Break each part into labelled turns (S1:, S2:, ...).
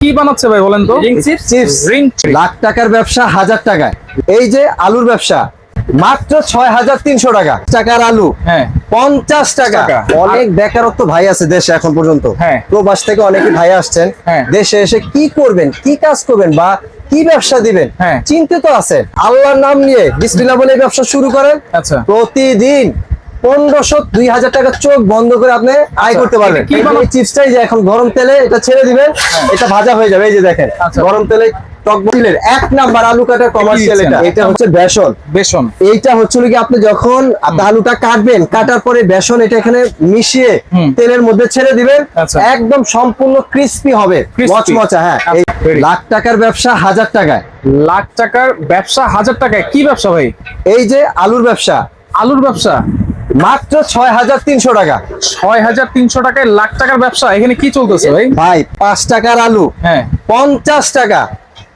S1: কি বানাচ্ছে ভাই বলেন তো?
S2: চিপস
S1: রিং
S2: লাখ টাকার ব্যবসা হাজার টাকায়। এই যে আলুর ব্যবসা মাত্র ছয় হাজার তিনশো টাকা। টাকার আলু
S1: হ্যাঁ।
S2: পঞ্চাশ টাকা। অনেক বেকারত্ব ভাই আছে দেশে এখন পর্যন্ত।
S1: হ্যাঁ।
S2: প্রবাস থেকে অনেকে ভাই আসছেন।
S1: হ্যাঁ।
S2: দেশে এসে কি করবেন কি কাজ করবেন বা কি ব্যবসা দিবেন
S1: হ্যাঁ।
S2: চিন্তিত আছেন। আল্লাহর নাম নিয়ে বিসমিল্লাহ বলে ব্যবসা শুরু করেন।
S1: আচ্ছা।
S2: প্রতিদিন পনেরোশো দুই হাজার টাকা চোখ বন্ধ করে আপনি আয় করতে পারবেন। এই চিপসটাই যে এখন গরম তেলে এটা ছেড়ে দিবেন এটা ভাজা হয়ে যাবে এই যে দেখেন
S1: আচ্ছা।
S2: গরম তেলে এক নাম্বার আলু কাটার কমার্শিয়াল এটা। এটা হচ্ছে বেসন।
S1: বেসন।
S2: এইটা হচ্ছে কি আপনি যখন আলুটা কাটবেন কাটার পরে বেসন এটা এখানে মিশিয়ে তেলের মধ্যে ছেড়ে দিবেন
S1: আচ্ছা।
S2: একদম সম্পূর্ণ ক্রিস্পি হবে। মচমচা হ্যাঁ।
S1: আচ্ছা,
S2: লাখ টাকার ব্যবসা হাজার টাকায়।
S1: লাখ টাকার ব্যবসা হাজার টাকায়। কি ব্যবসা ভাই?
S2: এই যে আলুর ব্যবসা।
S1: আলুর ব্যবসা?
S2: মাত্র ছয় হাজার তিনশো টাকা।
S1: ছয় হাজার তিনশো টাকায় লাখ টাকার ব্যবসা এখানে কি চলতেছে ভাই?
S2: ভাই পাঁচ টাকার আলু
S1: হ্যাঁ।
S2: পঞ্চাশ টাকা।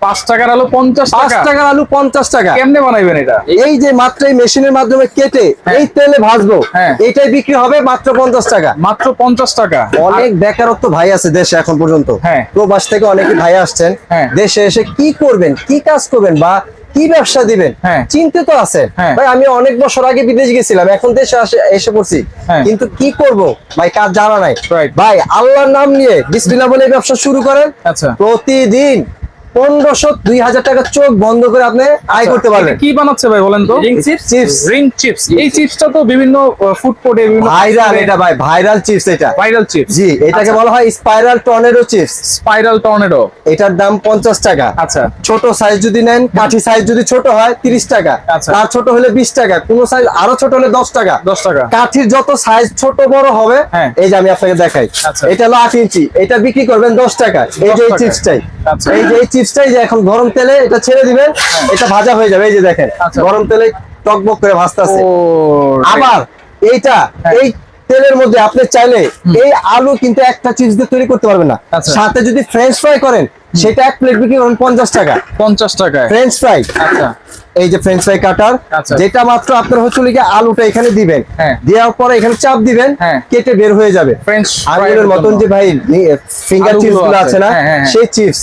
S1: পাঁচ টাকার আলু পঞ্চাশ
S2: পাঁচ টাকার আলু পঞ্চাশ টাকা।
S1: কেমনে বানাইবেন এটা?
S2: এই যে মাত্র এই মেশিনের মাধ্যমে কেটে
S1: হ্যাঁ।
S2: এই তেলে ভাজবো
S1: হ্যাঁ।
S2: এটাই বিক্রি হবে মাত্র পঞ্চাশ টাকা।
S1: মাত্র পঞ্চাশ টাকা।
S2: অনেক বেকারত্ব ভাই আছে দেশে এখন পর্যন্ত।
S1: হ্যাঁ।
S2: প্রবাস থেকে অনেকে ভাই আসছেন। দেশে এসে কি করবেন কি কাজ করবেন বা কি ব্যবসা দিবেন?
S1: চিনতে
S2: তো আছেন
S1: হ্যাঁ।
S2: ভাই আমি অনেক বছর আগে বিদেশ গেছিলাম এখন দেশে এসে পড়ছি।
S1: হ্যাঁ।
S2: কিন্তু কি করব? ভাই কাজ জানা নাই. ভাই আল্লাহর নাম নিয়ে বিসমিল্লাহ বলে ব্যবসা শুরু করেন।
S1: আচ্ছা।
S2: প্রতিদিন পনেরোশো দুই হাজার টাকা চোখ বন্ধ করে আপনি আয় করতে পারবেন।
S1: কি বানাচ্ছে ভাই বলেন তো?
S2: চিপস
S1: রিং চিপস এই চিপসটা তো বিভিন্ন ফুড কোর্টে
S2: ভাইরাল এটা ভাই ভাইরাল চিপস এটা।
S1: ভাইরাল চিপস
S2: জি এটাকে
S1: আচ্ছা।
S2: বলা হয় spiral tornado chips
S1: spiral tornado
S2: এটার দাম পঞ্চাশ টাকা।
S1: আচ্ছা।
S2: ছোট সাইজ যদি নেন কাঠি সাইজ যদি ছোট হয় তিরিশ টাকা।
S1: আচ্ছা।
S2: তার ছোট হলে বিশ টাকা কোন সাইজ আরও ছোট হলে দশ টাকা।
S1: দশ টাকা।
S2: কাঠির যত সাইজ ছোট বড় হবে
S1: হ্যাঁ।
S2: এই যে আমি আপনাকে দেখাই।
S1: আচ্ছা।
S2: এটা হলো আট ইঞ্চি। এটা বিক্রি করবেন দশ টাকা। এই যে এই। চিপসটাই
S1: আচ্ছা।
S2: এই যে এই চিপসটাই যে এখন গরম তেলে এটা ছেড়ে দিবেন এটা ভাজা হয়ে যাবে এই যে দেখেন
S1: আচ্ছা।
S2: গরম তেলে টকবক করে ভাজতেছে
S1: ও
S2: আবার এইটা
S1: হ্যাঁ।
S2: এই তেলের মধ্যে আপনি চাইলে এই আলু কিন্তু একটা চিপস দিয়ে তৈরি করতে পারবেন না
S1: আচ্ছা।
S2: সাথে যদি ফ্রেঞ্চ ফ্রাই করেন সেটা এক প্লেট বিক্রি করেন পঞ্চাশ টাকা
S1: পঞ্চাশ টাকায়
S2: ফ্রেঞ্চ ফ্রাই
S1: আচ্ছা
S2: এই যে ফ্রেঞ্চ ফ্রাই কাটার। যেটা মাত্র আপনার হচ্ছে লিগে আলুটা এখানে দিবেন
S1: হ্যাঁ।
S2: দেওয়ার পরে এখানে চাপ দিবেন
S1: হ্যাঁ।
S2: কেটে বের হয়ে যাবে
S1: ফ্রেঞ্চ
S2: আঙুলের মতন যে ভাই ফিঙ্গার চিপসগুলো
S1: আছে।
S2: আছে না
S1: হ্যাঁ, হ্যাঁ, হ্যাঁ।
S2: সেই চিপস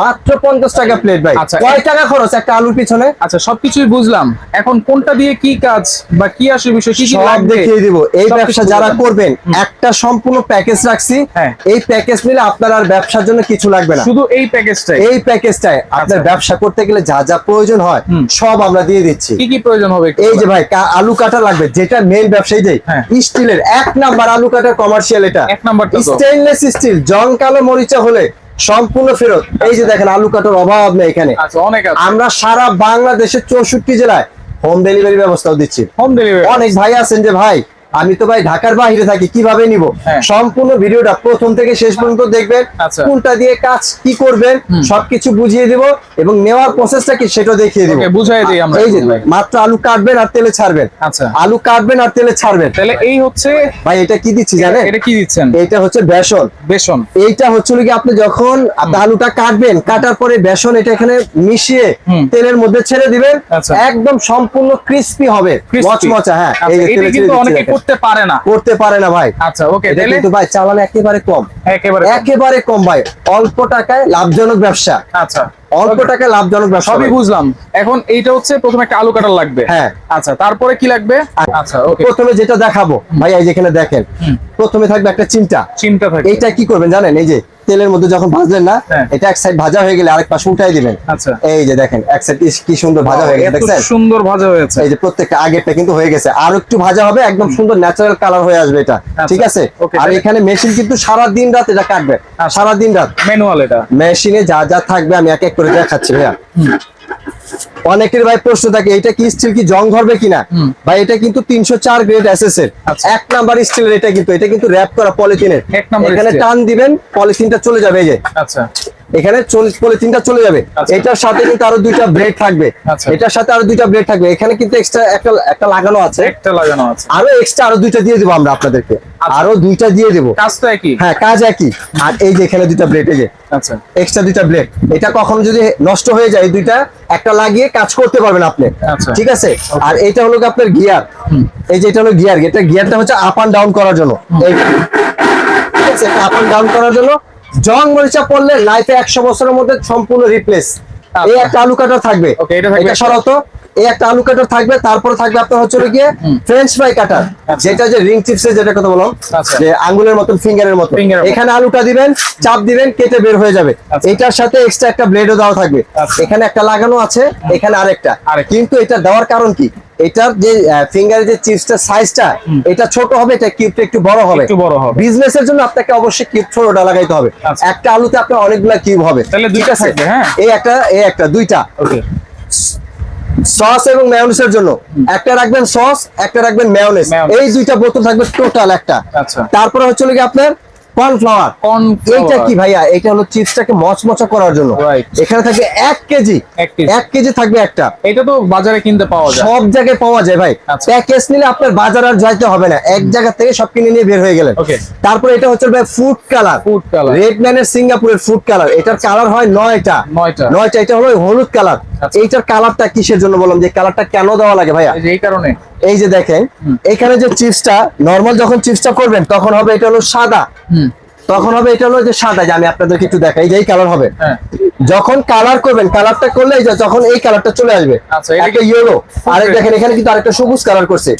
S2: মাত্র পঞ্চাশ টাকা প্লেট ভাই।
S1: আচ্ছা।
S2: কয় টাকা খরচ একটা আলুর পিছনে?
S1: আচ্ছা সবকিছুই বুঝলাম। এখন কোনটা দিয়ে কি কাজ বা কি আসে বিষয় কি কি
S2: সব দেখিয়ে দিব। এই ব্যবসা যারা করবেন একটা সম্পূর্ণ প্যাকেজ রাখছি।
S1: হ্যাঁ।
S2: এই প্যাকেজ নিলে আপনার আর ব্যবসার জন্য কিছু লাগবে না।
S1: শুধু এই প্যাকেজটাই
S2: এই প্যাকেজটায় আপনার
S1: আচ্ছা।
S2: ব্যবসা করতে গেলে যা যা প্রয়োজন হয় সব আমরা দিয়ে দিচ্ছি।
S1: কি কি প্রয়োজন হবে
S2: এই যে ভাই আলু কাটা লাগবে যেটা মেন ব্যবসায়ী দেয়
S1: হ্যাঁ।
S2: স্টিলের। এক নাম্বার আলু কাটার কমার্শিয়াল এটা।
S1: এক নাম্বারটা তো।
S2: স্টেনলেস স্টিল জং কালো মরিচা হলে সম্পূর্ণ ফেরত। এই যে দেখেন আলু কাটার অভাব নেই এখানে।
S1: আচ্ছা
S2: আমরা সারা বাংলাদেশের চৌষট্টি জেলায় হোম ডেলিভারি ব্যবস্থাও দিচ্ছি।
S1: হোম ডেলিভারি
S2: অনেক ভাই আছেন যে ভাই আমি তো ভাই ঢাকার বাইরে থাকি কীভাবে নিব?
S1: হ্যাঁ।
S2: সম্পূর্ণ ভিডিওটা প্রথম থেকে শেষ পর্যন্ত দেখবেন
S1: আচ্ছা।
S2: কোনটা দিয়ে কাজ কি করবেন সবকিছু বুঝিয়ে দিব এবং নেওয়ার প্রসেসটা কি সেটা দেখিয়ে দিব।
S1: বুঝাই দিই আমরা
S2: এই যে। মাত্র আলু কাটবেন আর তেলে ছাড়বেন।
S1: আচ্ছা।
S2: আলু কাটবেন আর তেলে ছাড়বেন।
S1: তাহলে এই হচ্ছে
S2: ভাই এটা কি দিচ্ছি জানেন?
S1: এটা কি দিচ্ছেন?
S2: এটা হচ্ছে বেসন।
S1: বেসন।
S2: এইটা হচ্ছে কি আপনি যখন আপনি আলুটা কাটবেন কাটার পরে বেসন এটা এখানে মিশিয়ে তেলের মধ্যে ছেড়ে দিবেন
S1: আচ্ছা।
S2: একদম সম্পূর্ণ ক্রিস্পি হবে। মচমচা হ্যাঁ
S1: আচ্ছা,
S2: এই যে তেলে ছেড়ে
S1: করতে পারে না।
S2: করতে পারে না ভাই।
S1: আচ্ছা ওকে
S2: কিন্তু ভাই চালান একেবারে কম।
S1: একেবারে
S2: একেবারে কম ভাই। অল্প টাকায় লাভজনক ব্যবসা।
S1: আচ্ছা।
S2: অল্প টাকায় লাভজনক ব্যবসা
S1: সবই বুঝলাম। এখন এইটা হচ্ছে প্রথমে একটা আলু কাটার লাগবে।
S2: হ্যাঁ।
S1: আচ্ছা তারপরে কি লাগবে? আচ্ছা ওকে
S2: প্রথমে যেটা দেখাবো ভাই এই যেখানে দেখেন। প্রথমে থাকবে একটা চিন্তা
S1: চিন্তা থাকে
S2: এটা কি করবেন জানেন? এই যে তেলের মধ্যে যখন ভাজলেন না
S1: হ্যাঁ।
S2: এটা এক সাইড ভাজা হয়ে গেলে আরেক পাশে উঠাই দিবেন।
S1: আচ্ছা।
S2: এই যে দেখেন এক সাইড কি সুন্দর ভাজা হয়ে গেছে দেখছেন?
S1: সুন্দর ভাজা হয়েছে।
S2: এই যে প্রত্যেকটা আগেরটা কিন্তু হয়ে গেছে। আর একটু ভাজা হবে একদম সুন্দর ন্যাচারাল কালার হয়ে আসবে এটা। ঠিক আছে? আর এখানে মেশিন কিন্তু সারা দিন রাত এটা কাটবে।
S1: আচ্ছা।
S2: সারা দিন রাত।
S1: ম্যানুয়াল এটা।
S2: মেশিনে যা যা থাকবে আমি এক এক করে দেখাচ্ছি ভাইয়া। অনেকের ভাই প্রশ্ন থাকে এটা কি স্টিল কি জং ধরবে কিনা? ভাই এটা কিন্তু তিনশো চার গ্রেড এসএস এর।
S1: আচ্ছা।
S2: এক নাম্বার স্টিলের এটা কিন্তু এটা কিন্তু র্যাপ করা পলিথিনের এখানে টান দিবেন পলিথিনটা চলে যাবে এই যে।
S1: আচ্ছা।
S2: এখানে পলিথিনটা চলে যাবে।
S1: আচ্ছা।
S2: এটার সাথে কিন্তু আরও দুইটা ব্রেড থাকবে।
S1: আচ্ছা।
S2: এটার সাথে আরও দুইটা ব্রেড থাকবে। এখানে কিন্তু এক্সট্রা একটা একটা লাগানো আছে।
S1: একটা লাগানো আছে।
S2: আরও এক্সট্রা আরও দুইটা দিয়ে দেবো আমরা আপনাদেরকে।
S1: আচ্ছা।
S2: আরও দুইটা দিয়ে দেবো।
S1: কাজ তো একই।
S2: হ্যাঁ কাজ একই। আর এই যে এখানে দুইটা ব্রেড এই যে।
S1: আচ্ছা।
S2: এক্সট্রা দুইটা ব্লেড এটা কখনো যদি নষ্ট হয়ে যায় দুইটা একটা লাগিয়ে কাজ করতে পারবেন আপনি।
S1: আচ্ছা।
S2: ঠিক আছে? আর এটা হলো কি আপনার গিয়ার এই যে এটা হলো গিয়ার এটা গিয়ারটা হচ্ছে আপ এন্ড ডাউন করার জন্য। ঠিক আছে? আপ এন্ড ডাউন করার জন্য জং মরিচা পড়লে লাইফে একশো বছরের মধ্যে সম্পূর্ণ রিপ্লেস
S1: আচ্ছা।
S2: এই একটা আলু কাটার থাকবে
S1: এটা।
S2: সরাতো এই একটা আলু কাটার থাকবে তারপরে থাকবে আপনার হচ্ছে গিয়ে ফ্রেঞ্চ ফ্রাই কাটার। যেটা যে রিং চিপস যেটা কথা বললাম
S1: আচ্ছা।
S2: যে আঙ্গুলের মতন ফিঙ্গারের মতো এখানে আলুটা দিবেন চাপ দিবেন কেটে বের হয়ে যাবে
S1: আচ্ছা।
S2: এটার সাথে এক্সট্রা একটা ব্লেডও দেওয়া থাকবে। এখানে একটা লাগানো আছে এখানে আরেকটা
S1: আরেকটা।
S2: কিন্তু এটা দেওয়ার কারণ কি এটার যে ফিঙ্গারের যে চিপসটার সাইজটা এটা ছোট হবে এটা কিউবটা একটু বড় হবে
S1: একটু বড় হবে।
S2: বিজনেসের জন্য আপনাকে অবশ্যই কিউব ছোটটা লাগাইতে হবে
S1: আচ্ছা।
S2: একটা আলুতে আপনার অনেকগুলা কিউব হবে
S1: তাহলে দুইটা? থাকবে, হ্যাঁ?
S2: এই একটা এই একটা দুইটা
S1: ওকে
S2: সস এবং মেয়োনেজের জন্য একটা রাখবেন সস একটা রাখবেন মেয়োনেজ
S1: Mayonnaise।
S2: এই দুইটা বোতল থাকবে টোটাল একটা
S1: আচ্ছা।
S2: তারপরে হচ্ছে কি আপনার কর্নফ্লাওয়ার। এইটা কি ভাইয়া এটা হলো চিপসটাকে মচমচা করার জন্য. এখানে থাকবে এক কেজি
S1: এক কেজি।
S2: থাকবে একটা
S1: এটা তো বাজারে কিনতে পাওয়া যায়
S2: সব জায়গায় পাওয়া যায় ভাই
S1: আচ্ছা।
S2: প্যাকেজ নিলে আপনার বাজার আর যাইতে হবে না এক জায়গা থেকে সব কিনে নিয়ে বের হয়ে গেলেন. তারপরে এটা হচ্ছে ভাই food colour
S1: Food colour।
S2: Red ম্যানের সিঙ্গাপুরের ফুড কালার এটার কালার হয় নয়টা
S1: নয়টা।
S2: নয়টা এটা হলো হলুদ কালার
S1: আচ্ছা।
S2: এইটার কালারটা কিসের জন্য বললাম? যে কালারটা কেন দেওয়া লাগে ভাইয়া?
S1: এই কারণে।
S2: এই যে দেখেন এখানে যে চিপসটা নর্মাল যখন চিপসটা করবেন তখন হবে এটা হলো সাদা।
S1: হুম।
S2: তখন হবে এটা হলো যে সাদা যে আমি আপনাদেরকে একটু দেখাই যে এই কালার হবে।
S1: হ্যাঁ।
S2: যখন কালার করবেন কালারটা করলে এই যে যখন এই কালারটা চলে আসবে
S1: আচ্ছা, এটা
S2: একটা ইয়েলো আরেক. দেখেন এখানে কিন্তু আরেকটা সবুজ কালার করছে.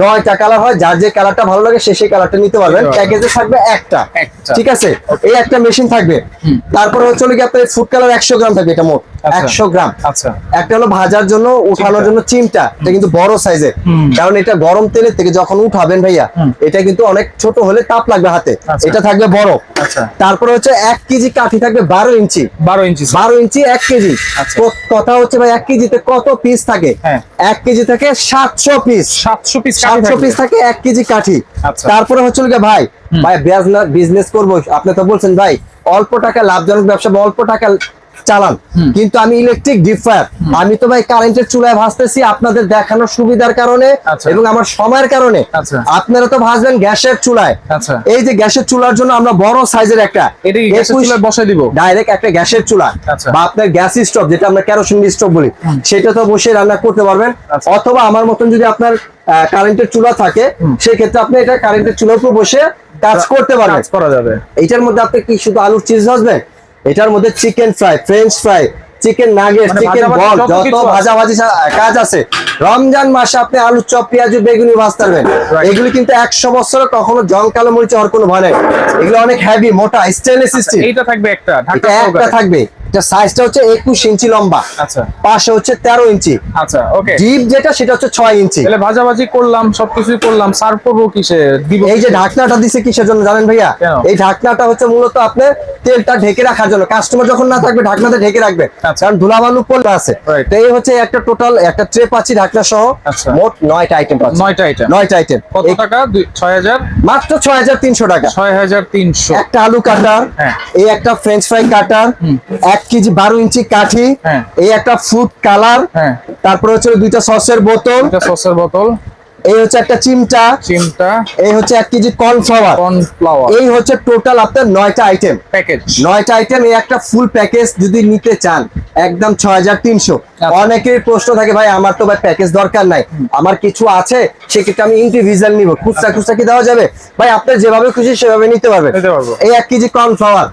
S2: নয়টা কালার হয় যার যে কালারটা ভালো লাগে সে সেই কালারটা নিতে পারবেন। প্যাকেজে থাকবে একটা।
S1: একটা।
S2: ঠিক আছে? এই একটা মেশিন থাকবে। তারপরে হচ্ছে কি আপনার ফুড কালার একশো গ্রাম থাকবে এটা মোট
S1: আচ্ছা।
S2: একশো গ্রাম।
S1: আচ্ছা।
S2: একটা হলো ভাজার জন্য উঠানোর জন্য চিমটা। এটা কিন্তু বড় সাইজের কারণ এটা গরম তেলের থেকে যখন উঠাবেন ভাইয়া এটা কিন্তু অনেক ছোট হলে তাপ লাগবে হাতে। এটা থাকবে বড়।
S1: আচ্ছা।
S2: তারপরে হচ্ছে এক কেজি কাঠি থাকবে বারো ইঞ্চি।
S1: বারো ইঞ্চি
S2: বারো ইঞ্চি এক কেজি।
S1: আচ্ছা।
S2: কথা হচ্ছে ভাই এক কেজিতে কত পিস থাকে?
S1: হ্যাঁ।
S2: এক কেজি থাকে সাতশো পিস
S1: সাতশো পিস
S2: সাতশো পিস থাকে এক কেজি কাঠি।
S1: আচ্ছা।
S2: তারপরে হচ্ছে ভাই ভাই বিজনেস করব। আপনি তো বলছেন ভাই অল্প টাকা লাভজনক ব্যবসা বা অল্প টাকা চালান। কিন্তু আমি ইলেকট্রিক ডিপ ফায়ার আমি তো ভাই কারেন্টের চুলায় ভাজতেছি আপনাদের দেখানোর সুবিধার কারণে
S1: আচ্ছা।
S2: এবং আমার সময়ের কারণে।
S1: আচ্ছা।
S2: আপনারা তো ভাজবেন গ্যাসের চুলায়।
S1: আচ্ছা।
S2: এই যে গ্যাসের চুলার জন্য আমরা বড় সাইজের একটা
S1: এটা গ্যাসের
S2: 21
S1: চুলায় বসাই দিব?
S2: ডাইরেক্ট একটা গ্যাসের চুলা। বা আপনার গ্যাস স্টোভ যেটা আমরা কেরোসিন স্টোভ বলি সেটা তো বসে রান্না করতে পারবেন। অথবা আমার মতন যদি আপনার কারেন্টের চুলা থাকে সেই ক্ষেত্রে আপনি এটা কারেন্টের চুলার উপর বসে কাজ করতে পারবেন।
S1: কাজ করা যাবে।
S2: এটার মধ্যে আপনি কি শুধু আলুর চিজ ভাজবেন এটার মধ্যে chicken fry french fry chicken nugget chicken ball
S1: যত।
S2: ভাজাভাজি কাজ আছে রমজান মাসে আপনি আলু চপ পেঁয়াজ বেগুনি ভাজতে পারবেন। এগুলি কিন্তু একশো বছর কখনো জং কালো মরিচ হওয়ার কোনো ভয় নাই। এগুলো অনেক হেভি মোটা স্টেনলেস স্টিল
S1: এটা থাকবে একটা
S2: একটা থাকবে। সাইজটা হচ্ছে একুশ ইঞ্চি লম্বা
S1: আচ্ছা।
S2: পাশে হচ্ছে তেরো ইঞ্চি।
S1: আচ্ছা ওকে
S2: ডিপ যেটা সেটা হচ্ছে ছয় ইঞ্চি।
S1: তাহলে ভাজাভাজি করলাম সবকিছুই করলাম সার্ভ করব কিসে?
S2: এই যে ঢাকনাটা দিছে কিসের জন্য জানেন ভাইয়া? এই ঢাকনাটা হচ্ছে মূলত আপনার তেলটা ঢেকে রাখার জন্য। কাস্টমার যখন না থাকবে ঢাকনাটা ঢেকে রাখবে।
S1: আচ্ছা।
S2: কারণ ধুলাবালু পড়লে আছে। তো এই হচ্ছে একটা টোটাল একটা ট্রে পাচ্ছি ঢাকনা সহ। মোট নয়টা আইটেম পাচ্ছি।
S1: নয়টা আইটেম
S2: নয়টা আইটেম
S1: কত টাকা? ছয় হাজার?
S2: মাত্র ছয় হাজার তিনশো টাকা।
S1: ছয় হাজার তিনশো।
S2: একটা আলু কাটার
S1: হ্যাঁ।
S2: এই একটা ফ্রেঞ্চ ফ্রাই কাটার এক কেজি বারো ইঞ্চি কাঠি
S1: হ্যাঁ।
S2: এই একটা ফুড কালার
S1: হ্যাঁ।
S2: তারপরে হচ্ছে দুইটা সসের বোতল
S1: সসের বোতল।
S2: এই হচ্ছে একটা চিমটা
S1: চিমটা।
S2: এই হচ্ছে এক কেজি কর্নফ্লাওয়ার
S1: কর্নফ্লাওয়ার
S2: এই হচ্ছে টোটাল আপনার নয়টা আইটেম
S1: প্যাকেজ
S2: নয়টা আইটেম এই একটা ফুল প্যাকেজ যদি নিতে চান একদম ছয় হাজার তিনশো। অনেকের প্রশ্ন থাকে ভাই আমার তো ভাই প্যাকেজ দরকার নাই। আমার কিছু আছে সেক্ষেত্রে আমি ইন্ডিভিজুয়াল নিব। খুচরা খুচরা কি দেওয়া যাবে? ভাই আপনার যেভাবে খুশি সেভাবে নিতে পারবেন। এই এক কেজি কর্নফ্লাওয়ার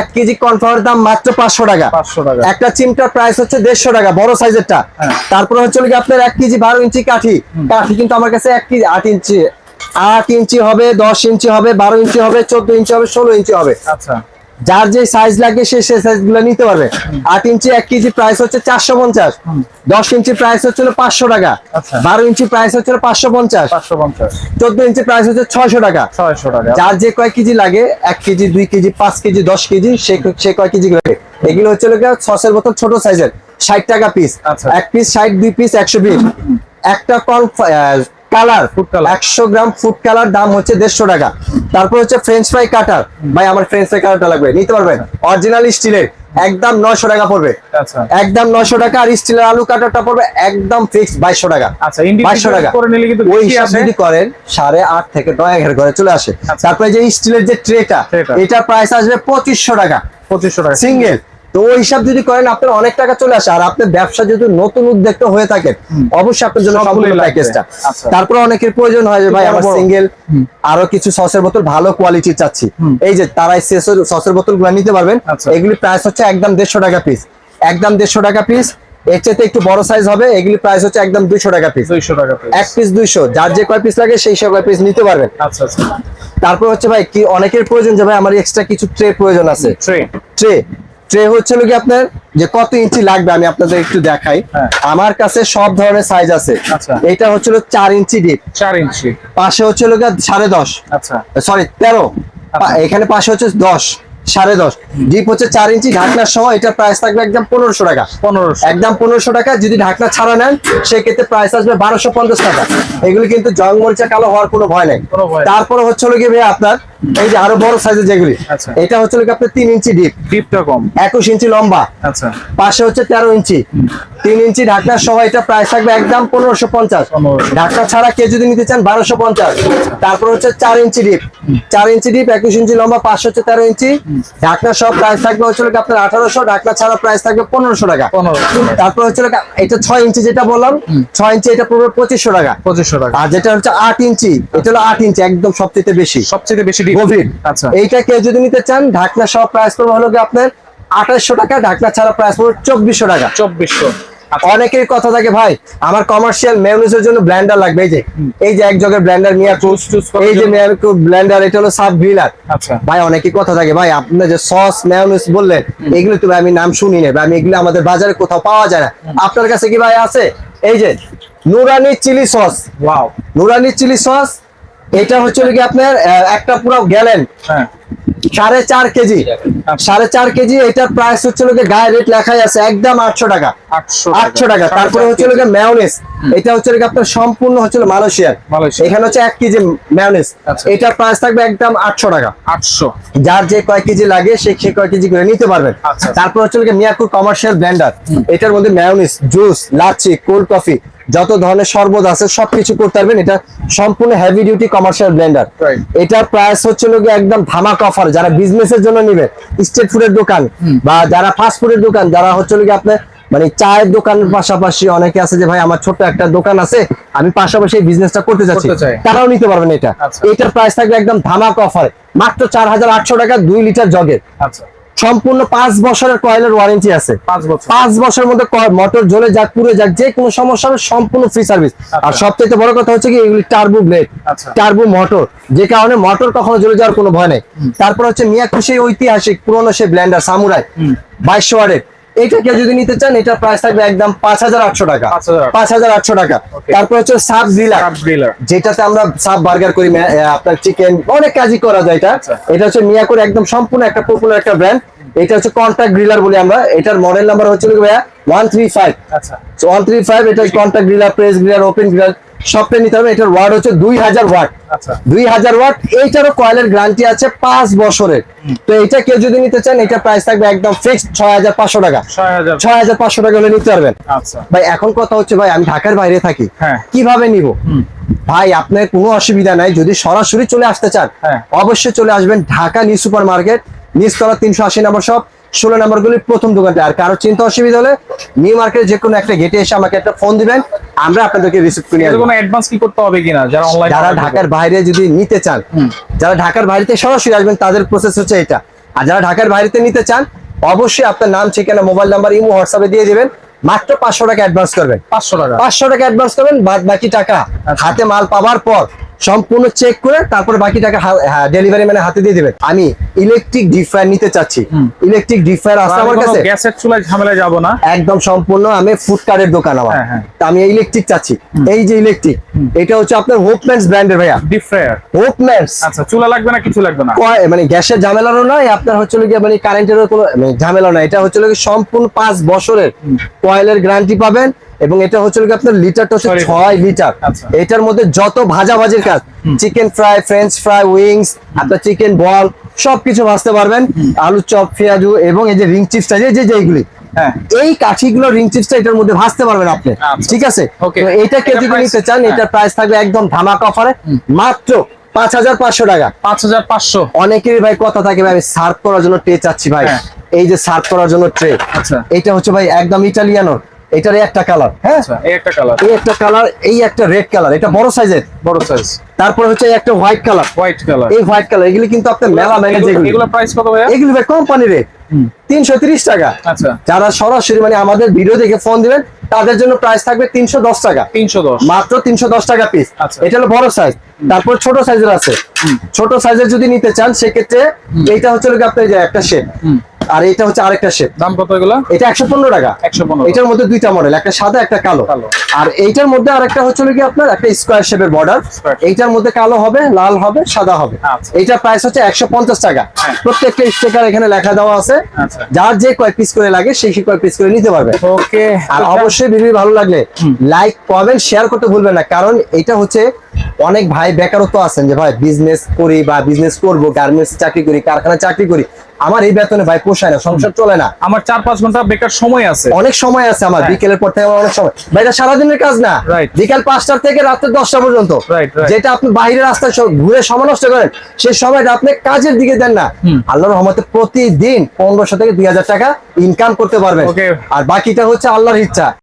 S2: এক কেজি কর্নফ্লাওয়ার দাম মাত্র পাঁচশো টাকা।
S1: 500 টাকা।
S2: একটা চিমটার প্রাইস হচ্ছে দেড়শো টাকা বড় সাইজেরটা।
S1: হ্যাঁ।
S2: তারপরে হচ্ছে কি আপনার এক কেজি বারো ইঞ্চি কাঠি। কাঠি কিন্তু আমার কাছে এক কেজি আট ইঞ্চি আট ইঞ্চি হবে দশ ইঞ্চি হবে বারো ইঞ্চি হবে চোদ্দ ইঞ্চি হবে ষোলো ইঞ্চি হবে।
S1: আচ্ছা।
S2: যার যে সাইজ লাগে সে সেই সাইজগুলো নিতে পারবে। আট ইঞ্চি এক কেজি প্রাইস হচ্ছে চারশো পঞ্চাশ। দশ ইঞ্চি প্রাইস হচ্ছিল পাঁচশো টাকা।
S1: আচ্ছা।
S2: বারো ইঞ্চি প্রাইস হচ্ছিল পাঁচশো পঞ্চাশ। চোদ্দ ইঞ্চি প্রাইস হচ্ছে ছয়শো টাকা।
S1: ছয়শো টাকা।
S2: যার যে কয় কেজি লাগে এক কেজি দুই কেজি পাঁচ কেজি দশ কেজি সে সে কয় কেজি লাগে। এগুলো হচ্ছে সসের বোতল ছোট সাইজের ষাট টাকা পিস
S1: আচ্ছা।
S2: এক পিস ষাট দুই পিস একশো পিস একটা কল কালার। একশো গ্রাম ফুড কালার দাম হচ্ছে দেড়শো টাকা। তারপর হচ্ছে ফ্রেঞ্চ ফ্রাই কাটার ভাই আমার ফ্রেঞ্চ ফ্রাই কাটারটা লাগবে নিতে পারবেন? অরিজিনাল স্টিলের একদম নয়শো টাকা পড়বে।
S1: আচ্ছা।
S2: একদম নয়শো টাকা আর স্টিলের আলু কাটারটা পড়বে একদম ফিক্সড বাইশশো টাকা।
S1: আচ্ছা,
S2: বাইশশো টাকা।
S1: করে নিলে কিন্তু
S2: ওই হিসাব যদি করেন সাড়ে আট থেকে নয় এগারো ঘরে চলে আসে।
S1: আচ্ছা।
S2: তারপরে যে স্টিলের যে ট্রেটা এটা প্রাইস আসবে পঁচিশশো টাকা।
S1: পঁচিশশো টাকা।
S2: সিঙ্গেল তো ওই হিসাব যদি করেন আপনার অনেক টাকা চলে আসে। আর আপনার ব্যবসা যদি নতুন উদ্যোক্তা হয়ে থাকে অবশ্যই আপনার জন্য সম্পূর্ণ প্যাকেজটা
S1: আচ্ছা।
S2: তারপরে অনেকের প্রয়োজন হয় যে ভাই আমার সিঙ্গেল আরও কিছু সসের বোতল ভালো কোয়ালিটি চাচ্ছি। এই যে তারা সসের- সসের বোতলগুলো নিতে পারবেন।
S1: আচ্ছা।
S2: এগুলি প্রাইস হচ্ছে একদম দেড়শো টাকা পিস একদম দেড়শো টাকা পিস এর চেয়ে একটু বড় সাইজ হবে। এগুলি প্রাইস হচ্ছে একদম দুইশো টাকা পিস
S1: দুইশো টাকা।
S2: এক পিস দুইশো। যার যে কয় পিস লাগে সেই সব কয় পিস নিতে পারবেন।
S1: আচ্ছা আচ্ছা।
S2: তারপর হচ্ছে ভাই কি অনেকের প্রয়োজন যে ভাই আমার এক্সট্রা কিছু ট্রে প্রয়োজন আছে।
S1: ট্রে
S2: ট্রে ট্রে হচ্ছে কি আপনার যে কত ইঞ্চি লাগবে আমি আপনাদের একটু দেখাই।
S1: হ্যাঁ।
S2: আমার কাছে সব ধরনের সাইজ আছে।
S1: আচ্ছা।
S2: এটা হচ্ছিল চার ইঞ্চি ডিপ
S1: চার ইঞ্চি।
S2: পাশে হচ্ছে লোক সাড়ে দশ।
S1: আচ্ছা।
S2: সরি তেরো।
S1: আচ্ছা।
S2: এখানে পাশে হচ্ছে দশ সাড়ে দশ। ডিপ হচ্ছে চার ইঞ্চি ঢাকনার সহ এটা প্রাইস থাকবে একদম পনেরোশো টাকা।
S1: পনেরোশো।
S2: একদম পনেরোশো টাকা যদি ঢাকনা ছাড়া নেন সেক্ষেত্রে প্রাইস আসবে বারোশো পঞ্চাশ টাকা। এগুলি কিন্তু জং মরিচা কালো হওয়ার কোনো ভয় নেই। তারপরে হচ্ছে গিয়ে ভাই আপনার এই যে আরও বড় সাইজের যেগুলি
S1: আচ্ছা।
S2: এটা হচ্ছে আপনার তিন ইঞ্চি ডিপ
S1: ডিপটা কম।
S2: একুশ ইঞ্চি লম্বা।
S1: আচ্ছা।
S2: পাশে হচ্ছে তেরো ইঞ্চি। তিন ইঞ্চি ঢাকনা সহ এটা প্রাইস থাকবে একদম পনেরোশো পঞ্চাশ। ঢাকনা ছাড়া কেউ যদি নিতে চান বারোশো পঞ্চাশ। তারপর হচ্ছে চার ইঞ্চি ডিপ চার ইঞ্চি ডিপ একুশ ইঞ্চি লম্বা পাশে হচ্ছে তেরো ইঞ্চি। ঢাকনা সহ প্রাইস থাকবে হচ্ছে আপনার আঠারোশো। ঢাকনা ছাড়া প্রাইস থাকবে পনেরোশো টাকা। তারপর হচ্ছে এটা ছয় ইঞ্চি যেটা বললাম ছয় ইঞ্চি এটা পড়বে পঁচিশশো টাকা।
S1: পঁচিশশো টাকা।
S2: আর যেটা হচ্ছে আট ইঞ্চি এটা হলো আট ইঞ্চি একদম সবচেয়ে বেশি।
S1: সবচেয়ে বেশি আচ্ছা।
S2: এইটা কেউ যদি নিতে চান ঢাকনা সহ প্রাইস পড়বে হলো আপনার আঠাশশো টাকা ঢাকনা ছাড়া প্রাইস পড়বে চব্বিশশো টাকা।
S1: চব্বিশশো। আচ্ছা।
S2: অনেকের কথা থাকে ভাই আমার কমার্শিয়াল মেয়নিজের জন্য ব্লেন্ডার লাগবে এই যে এই যে এক জগের
S1: Juice টুস করার
S2: এই যে এটা হলো সাব গ্রিলার
S1: আচ্ছা।
S2: ভাই অনেকের কথা থাকে ভাই আপনার যে সস মেয়নিজ বললেন এগুলো তো আমি নাম শুনি না ভাই আমি এগুলো আমাদের বাজারে কোথাও পাওয়া যায় না। আপনার কাছে কি ভাই আছে? এই যে Noorani chilli sauce
S1: wow
S2: Noorani chilli sauce এটা হচ্ছে কি আপনার একটা পুরো গ্যালেন।
S1: হ্যাঁ।
S2: সাড়ে চার কেজি।
S1: আচ্ছা।
S2: সাড়ে চার কেজি এটার প্রাইস হচ্ছে লোকে গায়ে রেট লেখাই আছে একদম আটশো টাকা।
S1: আটশো
S2: টাকা। তারপরে হচ্ছে লোকে ম্যাওনেস এটা হচ্ছে লোকে আপনার সম্পূর্ণ হচ্ছে মালয়েশিয়ার। এখানে হচ্ছে এক কেজি ম্যাওনেস
S1: আচ্ছা।
S2: এটার প্রাইস থাকবে একদম আটশো টাকা।
S1: আটশো।
S2: যার যে কয় কেজি লাগে সে সে কয় কেজি করে নিতে পারবেন
S1: আচ্ছা।
S2: তারপর হচ্ছে লোকে মিয়াকুর কমার্শিয়াল ব্লেন্ডার এটার মধ্যে mayonnaise juice lassi cold coffee যত ধরনের শরবত আছে সবকিছু করতে পারবেন। এটা সম্পূর্ণ হেভি ডিউটি কমার্শিয়াল ব্লেন্ডার এটার প্রাইস হচ্ছে লোক একদম ধামাক অফার যারা বিজনেসের জন্য নিবে স্ট্রিট ফুডের দোকান বা যারা ফাস্ট ফুডের দোকান যারা হচ্ছে লোক আপনার মানে চায়ের দোকানের পাশাপাশি অনেকে আছে যে ভাই আমার ছোট্ট একটা দোকান আছে আমি পাশাপাশি এই বিজনেসটা করতে
S1: চাই।
S2: তারাও নিতে পারবেন এটা।
S1: আচ্ছা।
S2: এটার প্রাইস থাকবে একদম ধামাক অফার মাত্র চার হাজার আটশো টাকা দুই লিটার জগের
S1: আচ্ছা।
S2: সম্পূর্ণ পাঁচ বছরের কয়েলের ওয়ারেন্টি আছে।
S1: পাঁচ বছর।
S2: পাঁচ বছরের মধ্যে মোটর জ্বলে যাক পুড়ে যাক যে কোনো সমস্যা হবে সম্পূর্ণ ফ্রি সার্ভিস আর সবথেকে বড় কথা হচ্ছে কি এগুলি turbo blade
S1: turbo
S2: turbo motor যে কারণে মোটর কখনো জ্বলে যাওয়ার কোনো ভয় নেই। তারপর হচ্ছে মিয়াকুশি ঐতিহাসিক পুরনো সেই ব্ল্যান্ডার সামুরাই বাইশ ওয়ার্ডের এটা কেউ যদি নিতে চান এটার প্রাইস থাকবে একদম পাঁচ হাজার আটশো টাকা। পাঁচ হাজার আটশো। টাকা। তারপর হচ্ছে সাব গ্রিলার যেটাতে আমরা সাব বার্গার করি আপনার চিকেন অনেক কাজই করা যায় এটা।
S1: আচ্ছা।
S2: এটা হচ্ছে মিয়া করে একদম সম্পূর্ণ একটা পপুলার একটা ব্র্যান্ড এটা হচ্ছে কন্ট্যাক্ট গ্রিলার বলি আমরা। এটার মডেল নাম্বার হচ্ছে ভাইয়া? ওয়ান থ্রি ফাইভ
S1: আচ্ছা।
S2: ওয়ান থ্রি ফাইভ এটা contact griller press griller open griller সবটা নিতে হবে এটার ওয়াট হচ্ছে দুই হাজার ওয়াট
S1: আচ্ছা।
S2: দুই হাজার ওয়াট এইটারও কয়েলের গ্যারান্টি আছে পাঁচ বছরের। তো এটা কেউ যদি নিতে চান এটা প্রাইস থাকবে একদম ফিক্সড ছয় হাজার পাঁচশো টাকা।
S1: ছয় হাজার।
S2: পাঁচশো টাকা হলে নিতে পারবেন।
S1: আচ্ছা।
S2: ভাই এখন কথা হচ্ছে ভাই আমি ঢাকার বাইরে থাকি।
S1: হ্যাঁ।
S2: কীভাবে নিব? ভাই আপনার কোনো অসুবিধা নাই যদি সরাসরি চলে আসতে চান
S1: হ্যাঁ।
S2: অবশ্যই চলে আসবেন ঢাকা নিউ সুপার মার্কেট নিচতলা তিনশো আশি নম্বর শপ ষোলো নম্বর গুলির প্রথম দোকানটা। আর কারও চিন্তা অসুবিধা হলে নিউ মার্কেট যে কোনো একটা গেটে এসে আমাকে একটা ফোন দিবেন আমরা আপনাদেরকে রিসিভ করে নিয়ে
S1: কোনো অ্যাডভান্স কি করতে হবে কিনা? যারা অনলাইন
S2: যারা ঢাকার বাইরে যদি নিতে চান যারা ঢাকার বাইরেতে সরাসরি আসবেন তাদের প্রসেস হচ্ছে এটা। আর যারা ঢাকার বাইরেতে নিতে চান অবশ্যই আপনার নাম ঠিকানা মোবাইল নাম্বার ইমো হোয়াটসঅ্যাপে দিয়ে দেবেন। মাত্র পাঁচশো টাকা অ্যাডভান্স করবেন।
S1: পাঁচশো টাকা।
S2: পাঁচশো টাকা অ্যাডভান্স করবেন বাদ বাকি টাকা
S1: আচ্ছা।
S2: হাতে মাল পাওয়ার পর সম্পূর্ণ চেক করে তারপর বাকি টাকা ডেলিভারি ম্যানের হাতে দিয়ে দেবেন আমি ইলেকট্রিক ডিপ ডিফায়ার নিতে চাচ্ছি। ইলেকট্রিক ডিপ ডিফায়ার আছে আমার কাছে?
S1: গ্যাসের চুলায় ঝামেলা যাব না।
S2: একদম সম্পূর্ণ আমি ফুড কার্ডের দোকান আমার।
S1: হ্যাঁ, হ্যাঁ।
S2: তা আমি ইলেকট্রিক চাচ্ছি। এই যে ইলেকট্রিক এটা হচ্ছে আপনার হোপম্যান্স ব্র্যান্ডের ভাইয়া।
S1: ডিপ ফ্রায়ার
S2: হোপম্যান্স
S1: আচ্ছা চুলা লাগবে না কিছু লাগবে না?
S2: মানে গ্যাসের ঝামেলারও নয় আপনার হচ্ছে গিয়ে মানে কারেন্টেরও কোনো মানে ঝামেলা নয় এটা হচ্ছে সম্পূর্ণ পাঁচ বছরের কয়েলের গ্যারান্টি পাবেন। এবং এটা হচ্ছে আপনার লিটারটা হচ্ছে. ছয় লিটার।
S1: আচ্ছা।
S2: এটার মধ্যে যত ভাজাভাজির কাজ chicken fry french fry wings আপনার চিকেন বল সবকিছু ভাজতে পারবেন। আলু চপ পেঁয়াজু এবং এই যে রিং চিপসটা যে যে যেগুলি
S1: হ্যাঁ।
S2: এই কাঠিগুলো রিং চিপসটা এটার মধ্যে ভাজতে পারবেন আপনি।
S1: আচ্ছা।
S2: ঠিক আছে? তো এটা কেউ যদি নিতে চান
S1: হ্যাঁ।
S2: এটার প্রাইস থাকবে একদম ধামাকা অফারে মাত্র পাঁচ হাজার পাঁচশো টাকা।
S1: পাঁচ হাজার পাঁচশো।
S2: অনেকেরই ভাই কথা থাকে ভাই আমি সার্ভ করার জন্য টে চাচ্ছি ভাই।
S1: হ্যাঁ।
S2: এই যে সার্ভ করার জন্য ট্রে
S1: আচ্ছা।
S2: এটা হচ্ছে ভাই একদম ইটালিয়ানো এটার একটা কালার হ্যাঁ?
S1: আচ্ছা এই একটা কালার
S2: এই একটা কালার এই একটা রেড কালার এটা বড় সাইজের
S1: বড় সাইজ
S2: তারপর হচ্ছে একটা হোয়াইট কালার
S1: হোয়াইট কালার
S2: এই হোয়াইট কালার এগুলি কিন্তু আপনার মেলা ম্যাগাজিন
S1: এগুলো প্রাইস কত ভাইয়া?
S2: এগুলি ভাই কোম্পানি রেট
S1: হুম।
S2: তিনশো তিরিশ টাকা।
S1: আচ্ছা।
S2: যারা সরাসরি মানে আমাদের ভিডিও দেখে ফোন দিবেন তাদের জন্য প্রাইস থাকবে তিনশো দশ টাকা।
S1: তিনশো দশ।
S2: মাত্র তিনশো দশ টাকা পিস
S1: আচ্ছা।
S2: এটা হলো বড় সাইজ তারপর ছোট সাইজের আছে। ছোট সাইজের যদি নিতে চান সেক্ষেত্রে এইটা হচ্ছে আপনার একটা শেপ। আর এটা হচ্ছে আরেকটা শেপ
S1: দাম কত এগুলো?
S2: এটা একশো পনেরো টাকা।
S1: একশো পনেরো।
S2: এটার মধ্যে দুইটা মডেল একটা সাদা একটা কালো। আর এইটার মধ্যে আরেকটা হচ্ছে কি আপনার? একটা স্কোয়ার শেপের বর্ডার এইটার মধ্যে কালো হবে লাল হবে সাদা হবে।
S1: আচ্ছা।
S2: এইটার প্রাইস হচ্ছে একশো পঞ্চাশ টাকা।
S1: হ্যাঁ।
S2: প্রত্যেকটা স্টিকার এখানে লেখা দেওয়া আছে।
S1: আচ্ছা।
S2: যার যে কয় পিস করে লাগে সেই সেই কয় পিস করে নিতে পারবে।
S1: ওকে।
S2: আর অবশ্যই ভিডিও ভালো লাগলে লাইক কমেন্ট শেয়ার করতে ভুলবেন না। কারণ এটা হচ্ছে অনেক ভাই বেকারত্ব আছেন যে ভাই বিজনেস করি বা বিজনেস করব গার্মেন্টস চাকরি করি কারখানা চাকরি করি। আমার এই বেতনে ভাই পোষায় না সংসার চলে না
S1: আমার চার পাঁচ ঘণ্টা বেকার সময় আছে
S2: অনেক সময় আছে আমার। বিকেলের পর থেকে আমার অনেক সময় ভাই এটা সারাদিনের কাজ না. বিকাল পাঁচটা থেকে রাত্রে দশটা পর্যন্ত. যেটা আপনি বাইরের রাস্তায় ঘুরে সময় নষ্ট করেন সেই সময়টা আপনি কাজের দিকে দেন না
S1: হুম।
S2: আল্লাহর রহমতে প্রতিদিন পনেরোশো থেকে দুই হাজার টাকা ইনকাম করতে পারবেন. আর বাকিটা হচ্ছে আল্লাহর ইচ্ছা